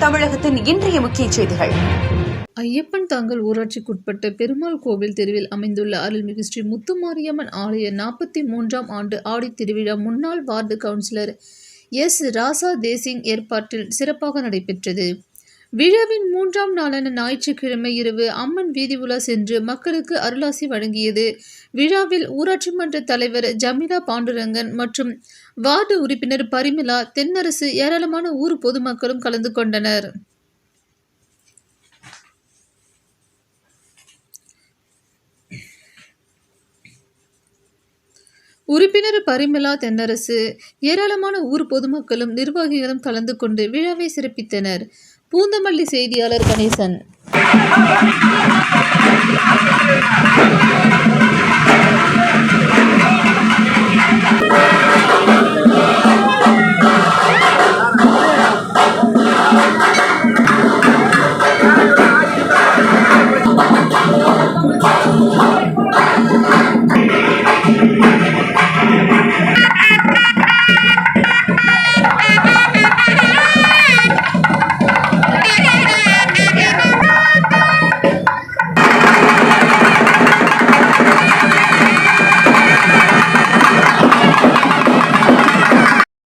தமிழகத்தின் இன்றைய முக்கிய செய்திகள். ஐயப்பன் தாங்கல் ஊராட்சிக்குட்பட்ட பெருமாள் கோவில் தெருவில் அமைந்துள்ள அருள்மிகு ஸ்ரீ முத்துமாரியம்மன் ஆலய நாற்பத்தி மூன்றாம் ஆண்டு ஆடித் திருவிழா முன்னாள் ward councillor S Raja Desingh ஏற்பாட்டில் சிறப்பாக நடைபெற்றது. விழாவின் மூன்றாம் நாளான ஞாயிற்றுக்கிழமை இரவு அம்மன் வீதி உலா சென்று மக்களுக்கு அருளாசி வழங்கியது. விழாவில் ஊராட்சி மன்ற தலைவர் ஜமீலா பாண்டுரங்கன் மற்றும் வார்டு உறுப்பினர் பரிமிளா தென்னரசு ஏராளமான ஊர் பொதுமக்களும் கலந்து கொண்டனர். உறுப்பினர் பரிமிளா தென்னரசு ஏராளமான ஊர் பொதுமக்களும் நிர்வாகிகளும் கலந்து கொண்டு விழாவை சிறப்பித்தனர். பூந்தமல்லி செய்தியாளர் கணேசன்.